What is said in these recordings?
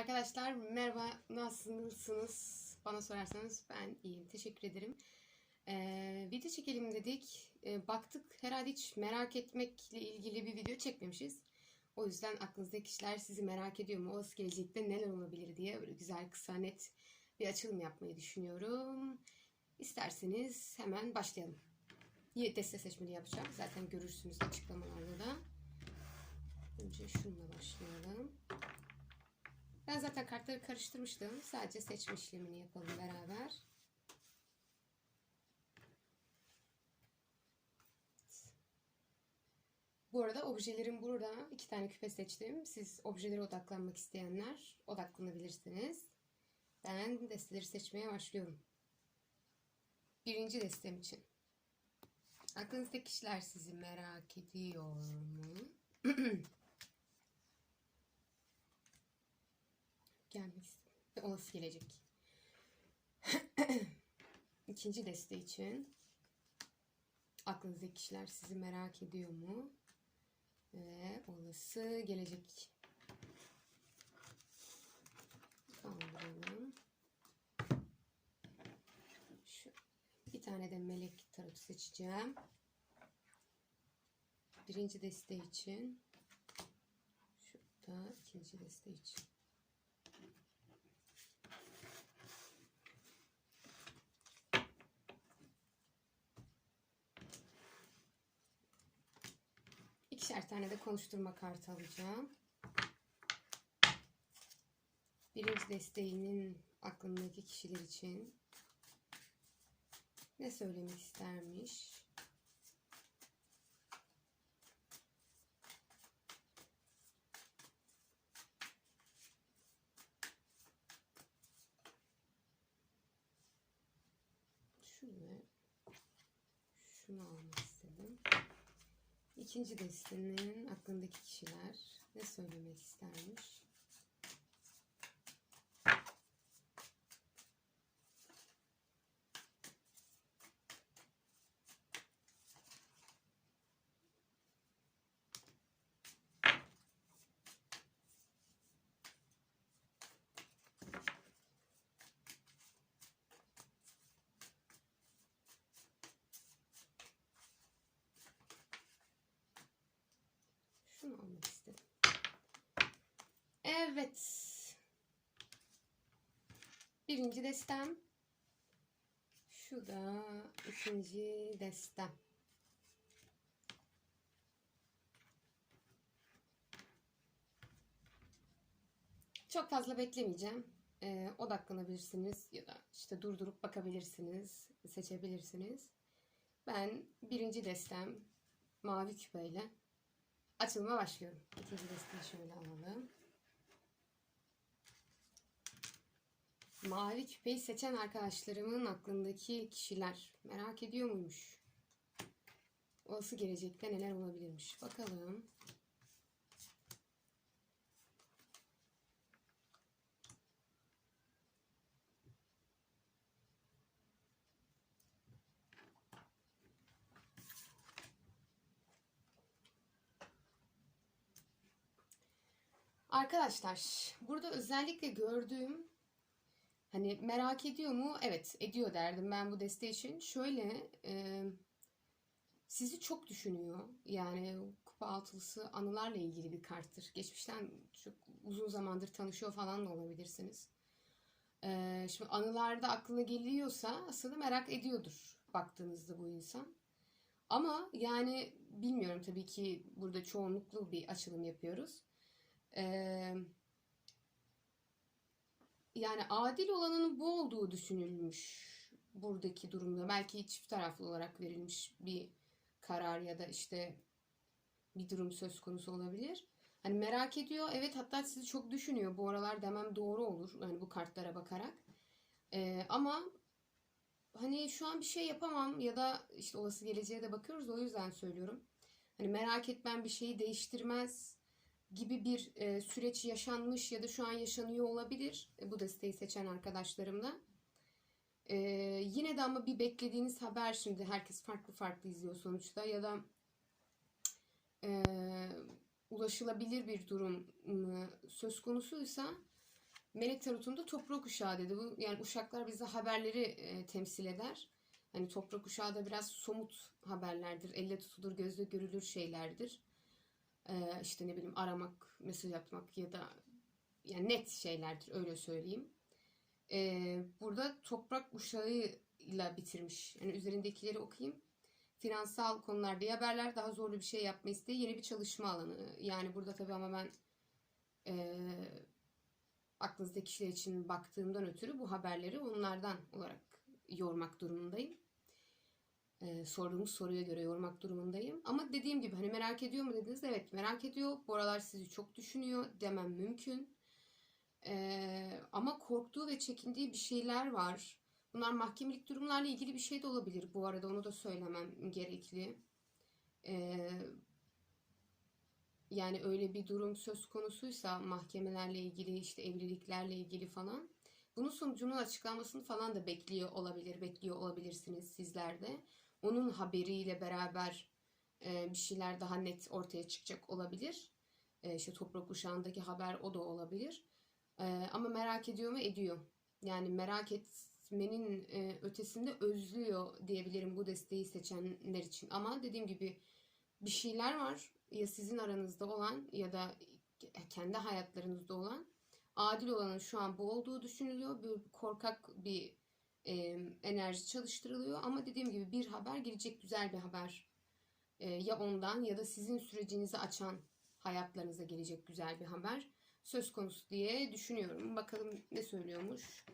Arkadaşlar merhaba nasılsınız? Bana sorarsanız ben iyiyim. Teşekkür ederim. Ee, video çekelim dedik. Ee, baktık herhalde hiç merak etmekle ilgili bir video çekmemişiz. O yüzden aklınızdaki kişiler sizi merak ediyor mu? Olası gelecekte neler olabilir diye böyle güzel kısa net bir açılım yapmayı düşünüyorum. İsterseniz hemen başlayalım. Deste seçmeli yapacağım. Zaten görürsünüz açıklamalarda da. Önce şununla başlayalım. Ben zaten kartları karıştırmıştım. Sadece seçme işlemini yapalım beraber. Bu arada objelerim burada. iki tane küpe seçtim. Siz objelere odaklanmak isteyenler odaklanabilirsiniz. Ben desteleri seçmeye başlıyorum. Birinci destem için. Aklınızdaki kişiler sizi merak ediyor mu? gelmek ve olası gelecek. İkinci deste için aklınızdaki kişiler sizi merak ediyor mu? Ve olası gelecek. Kaldıralım. Şu, bir tane de melek tarot seçeceğim. Birinci deste için. Şurada ikinci deste için. Tane de konuşturma kartı alacağım. Birinci desteğinin aklındaki kişiler için ne söylemek istermiş? Şunu şunu istedim. İkinci destenin aklındaki kişiler ne söylemek istermiş? Şunu almak istedim. Evet. Birinci destem. Şu da ikinci destem. Çok fazla beklemeyeceğim. Ee, odaklanabilirsiniz ya da işte durdurup bakabilirsiniz, seçebilirsiniz. Ben birinci destem mavi küpeyle açılıma başlıyorum. İkinci desteği şöyle alalım. Mavi küpeyi seçen arkadaşlarımın aklındaki kişiler merak ediyor muymuş? Olası gelecekte neler olabilirmiş? Bakalım. Arkadaşlar burada özellikle gördüğüm hani merak ediyor mu? Evet ediyor derdim ben bu deste için. Şöyle e, sizi çok düşünüyor. Yani kupa altılısı anılarla ilgili bir karttır. Geçmişten çok uzun zamandır tanışıyor falan da olabilirsiniz. E, şimdi anılarda aklına geliyorsa aslında merak ediyordur baktığınızda bu insan. Ama yani bilmiyorum tabii ki burada çoğunluklu bir açılım yapıyoruz. Ee, yani adil olanın bu olduğu düşünülmüş buradaki durumda. Belki çift taraflı olarak verilmiş bir karar ya da işte bir durum söz konusu olabilir. Hani merak ediyor. Evet hatta sizi çok düşünüyor. Bu aralar demem doğru olur. Yani bu kartlara bakarak. Ee, ama hani şu an bir şey yapamam ya da işte olası geleceğe de bakıyoruz. O yüzden söylüyorum. Hani merak etmem bir şeyi değiştirmez gibi bir e, süreç yaşanmış ya da şu an yaşanıyor olabilir e, bu desteği seçen arkadaşlarımla. E, yine de ama bir beklediğiniz haber şimdi herkes farklı farklı izliyor sonuçta ya da e, ulaşılabilir bir durum ıı, söz konusuysa Melek Tarot'unda toprak uşağı dedi. Bu yani uşaklar bize haberleri e, temsil eder. Hani toprak uşağı da biraz somut haberlerdir. Elle tutulur, gözle görülür şeylerdir. Ee, işte ne bileyim aramak, mesaj atmak ya da yani net şeylerdir öyle söyleyeyim. Burada toprak uşağıyla bitirmiş. Yani üzerindekileri okuyayım. Finansal konularda haberler, daha zorlu bir şey yapma isteği, yeni bir çalışma alanı. Yani burada tabii ama ben eee aklınızdaki kişiler için baktığımdan ötürü bu haberleri onlardan olarak yormak durumundayım. Ee, sorduğumuz soruya göre yormak durumundayım. Ama dediğim gibi hani merak ediyor mu dediniz? Evet merak ediyor. Bu aralar sizi çok düşünüyor demem mümkün. Ee, ama korktuğu ve çekindiği bir şeyler var. Bunlar mahkemelik durumlarla ilgili bir şey de olabilir. Bu arada onu da söylemem gerekli. Ee, yani öyle bir durum söz konusuysa mahkemelerle ilgili işte evliliklerle ilgili falan bunun sonucunun açıklanmasını falan da bekliyor olabilir, bekliyor olabilirsiniz sizler de. Onun haberiyle beraber e, bir şeyler daha net ortaya çıkacak olabilir. E, işte toprak uşağındaki haber o da olabilir. E, ama merak ediyor mu? Ediyor. Yani merak etmenin e, ötesinde özlüyor diyebilirim bu desteği seçenler için. Ama dediğim gibi bir şeyler var ya sizin aranızda olan ya da kendi hayatlarınızda olan adil olanın şu an bu olduğu düşünülüyor. Böyle korkak bir e, enerji çalıştırılıyor ama dediğim gibi bir haber gelecek güzel bir haber. E, ya ondan ya da sizin sürecinizi açan hayatlarınıza gelecek güzel bir haber söz konusu diye düşünüyorum. Bakalım ne söylüyormuş.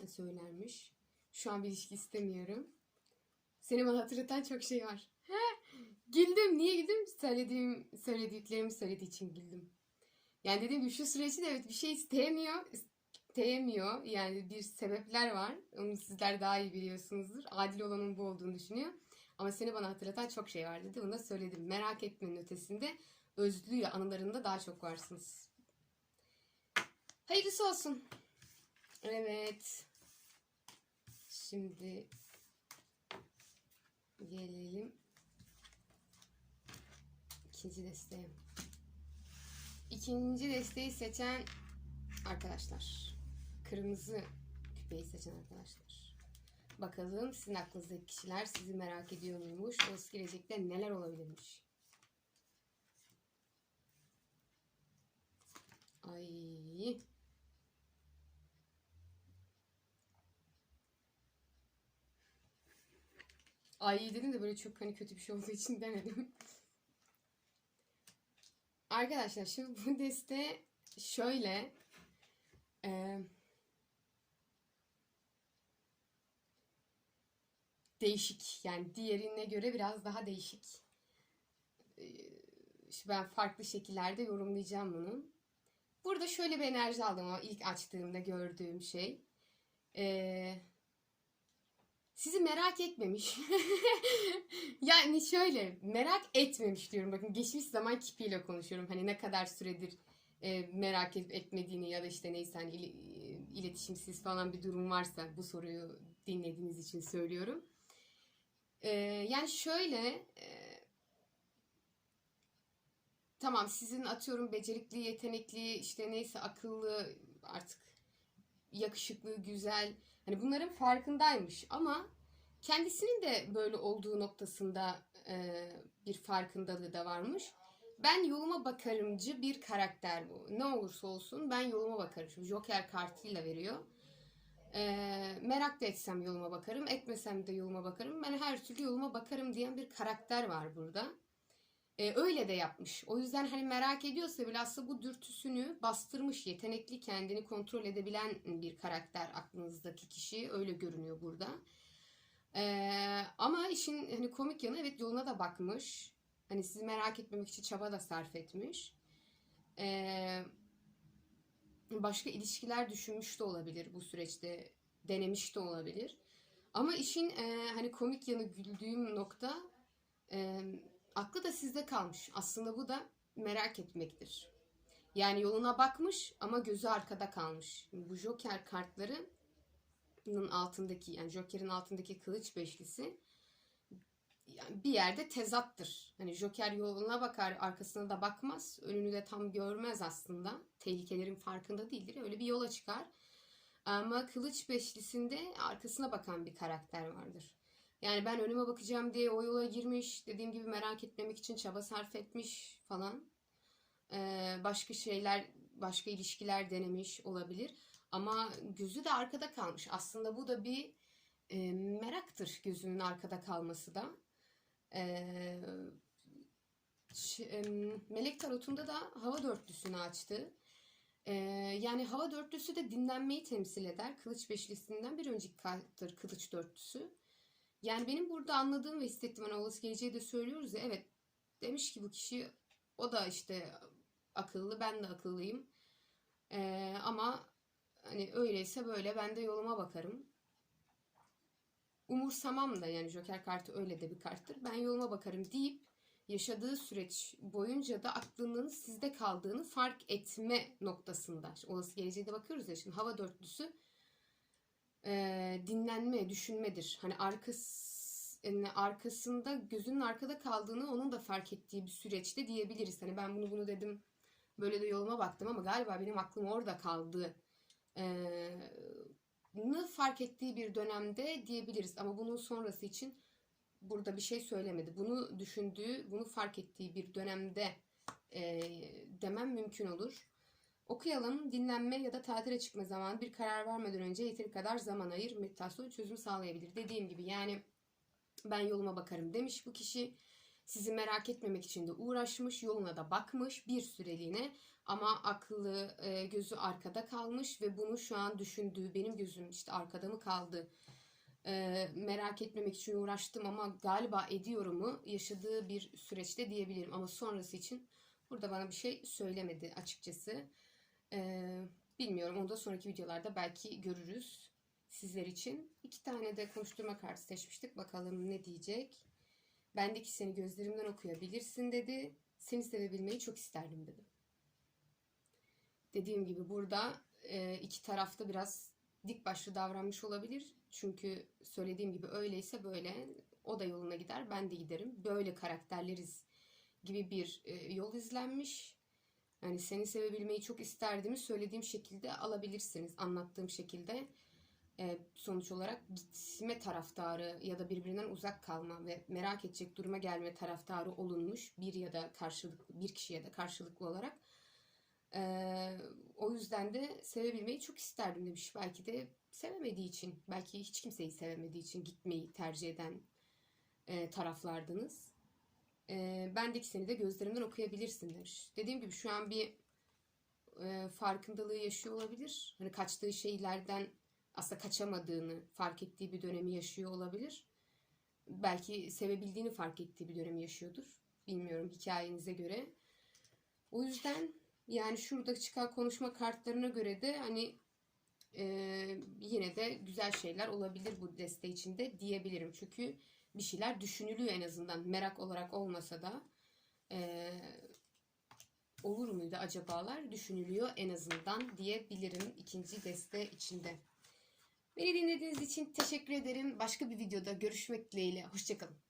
Ne söylermiş. Şu an bir ilişki istemiyorum. Seni bana hatırlatan çok şey var. Güldüm. Niye güldüm? Söylediğim, söylediklerimi söylediği için güldüm. Yani dediğim gibi şu süreçte evet bir şey isteyemiyor. İsteyemiyor. Yani bir sebepler var. Onu sizler daha iyi biliyorsunuzdur. Adil olanın bu olduğunu düşünüyor. Ama seni bana hatırlatan çok şey var dedi. Bunu da söyledim. Merak etmenin ötesinde özlüğü anılarında daha çok varsınız. Hayırlısı olsun. Evet. Şimdi gelelim ikinci desteğe. İkinci desteği seçen arkadaşlar. Kırmızı küpeyi seçen arkadaşlar. Bakalım sizin aklınızdaki kişiler sizi merak ediyor muymuş? Olası gelecekte neler olabilirmiş? Ay. Ay dedim de böyle çok hani kötü bir şey olduğu için demedim. Arkadaşlar şimdi bu deste şöyle e, değişik yani diğerine göre biraz daha değişik. E, işte ben farklı şekillerde yorumlayacağım bunu. Burada şöyle bir enerji aldım ama ilk açtığımda gördüğüm şey. Eee sizi merak etmemiş. yani şöyle merak etmemiş diyorum. Bakın geçmiş zaman kipiyle konuşuyorum. Hani ne kadar süredir e, merak edip etmediğini ya da işte neyse hani il, iletişimsiz falan bir durum varsa bu soruyu dinlediğiniz için söylüyorum. E, yani şöyle e, tamam sizin atıyorum becerikli, yetenekli işte neyse akıllı artık yakışıklı, güzel Hani bunların farkındaymış ama kendisinin de böyle olduğu noktasında e, bir farkındalığı da varmış. Ben yoluma bakarımcı bir karakter bu. Ne olursa olsun ben yoluma bakarım. Şimdi Joker kartıyla veriyor. E, merak da etsem yoluma bakarım, etmesem de yoluma bakarım. Ben her türlü yoluma bakarım diyen bir karakter var burada. E, öyle de yapmış. O yüzden hani merak ediyorsa bile aslında bu dürtüsünü bastırmış, yetenekli, kendini kontrol edebilen bir karakter aklınızdaki kişi. Öyle görünüyor burada. E, ama işin hani komik yanı evet yoluna da bakmış. Hani sizi merak etmemek için çaba da sarf etmiş. E, başka ilişkiler düşünmüş de olabilir bu süreçte. Denemiş de olabilir. Ama işin e, hani komik yanı güldüğüm nokta... E, Aklı da sizde kalmış. Aslında bu da merak etmektir. Yani yoluna bakmış ama gözü arkada kalmış. Bu Joker kartlarının altındaki yani Joker'in altındaki kılıç beşlisi yani bir yerde tezattır. Hani Joker yoluna bakar, arkasına da bakmaz. Önünü de tam görmez aslında. Tehlikelerin farkında değildir. Öyle bir yola çıkar. Ama Kılıç Beşlisi'nde arkasına bakan bir karakter vardır. Yani ben önüme bakacağım diye o yola girmiş. Dediğim gibi merak etmemek için çaba sarf etmiş falan. Ee, başka şeyler, başka ilişkiler denemiş olabilir. Ama gözü de arkada kalmış. Aslında bu da bir e, meraktır gözünün arkada kalması da. Ee, Melek Tarot'unda da hava dörtlüsünü açtı. Ee, yani hava dörtlüsü de dinlenmeyi temsil eder. Kılıç beşlisinden bir önceki karttır kılıç dörtlüsü. Yani benim burada anladığım ve hissettiğim hani olası geleceği de söylüyoruz ya evet demiş ki bu kişi o da işte akıllı ben de akıllıyım. Ee, ama hani öyleyse böyle ben de yoluma bakarım. Umursamam da yani Joker kartı öyle de bir karttır. Ben yoluma bakarım deyip yaşadığı süreç boyunca da aklının sizde kaldığını fark etme noktasında. Şimdi olası geleceğe de bakıyoruz ya şimdi hava dörtlüsü e, dinlenme, düşünmedir. Hani arkası, yani arkasında gözünün arkada kaldığını onun da fark ettiği bir süreçte diyebiliriz. Hani ben bunu bunu dedim böyle de yoluma baktım ama galiba benim aklım orada kaldı. Ee, fark ettiği bir dönemde diyebiliriz ama bunun sonrası için burada bir şey söylemedi. Bunu düşündüğü, bunu fark ettiği bir dönemde e, demem mümkün olur. Okuyalım. Dinlenme ya da tatile çıkma zamanı bir karar vermeden önce yeteri kadar zaman ayır. Meditasyon çözüm sağlayabilir. Dediğim gibi yani ben yoluma bakarım demiş bu kişi. Sizi merak etmemek için de uğraşmış, yoluna da bakmış bir süreliğine ama aklı e, gözü arkada kalmış ve bunu şu an düşündüğü benim gözüm işte arkada mı kaldı e, merak etmemek için uğraştım ama galiba ediyorumu yaşadığı bir süreçte diyebilirim ama sonrası için burada bana bir şey söylemedi açıkçası. E, bilmiyorum onu da sonraki videolarda belki görürüz sizler için. İki tane de konuşturma kartı seçmiştik bakalım ne diyecek. Bendeki seni gözlerimden okuyabilirsin dedi. Seni sevebilmeyi çok isterdim dedi. Dediğim gibi burada e, iki tarafta biraz dik başlı davranmış olabilir. Çünkü söylediğim gibi öyleyse böyle o da yoluna gider ben de giderim. Böyle karakterleriz gibi bir e, yol izlenmiş. Yani seni sevebilmeyi çok isterdiğimi söylediğim şekilde alabilirsiniz. Anlattığım şekilde e, sonuç olarak gitme taraftarı ya da birbirinden uzak kalma ve merak edecek duruma gelme taraftarı olunmuş bir ya da karşılıklı bir kişiye de karşılıklı olarak. E, o yüzden de sevebilmeyi çok isterdim demiş. Belki de sevemediği için, belki hiç kimseyi sevemediği için gitmeyi tercih eden e, taraflardınız. E, bendeki seni de gözlerimden okuyabilirsin demiş. Dediğim gibi şu an bir e, farkındalığı yaşıyor olabilir. Hani kaçtığı şeylerden aslında kaçamadığını fark ettiği bir dönemi yaşıyor olabilir. Belki sevebildiğini fark ettiği bir dönemi yaşıyordur. Bilmiyorum hikayenize göre. O yüzden yani şurada çıkan konuşma kartlarına göre de hani e, yine de güzel şeyler olabilir bu deste içinde diyebilirim. Çünkü bir şeyler düşünülüyor en azından. Merak olarak olmasa da e, olur muydu acabalar düşünülüyor en azından diyebilirim ikinci deste içinde. Beni dinlediğiniz için teşekkür ederim. Başka bir videoda görüşmek dileğiyle. Hoşçakalın.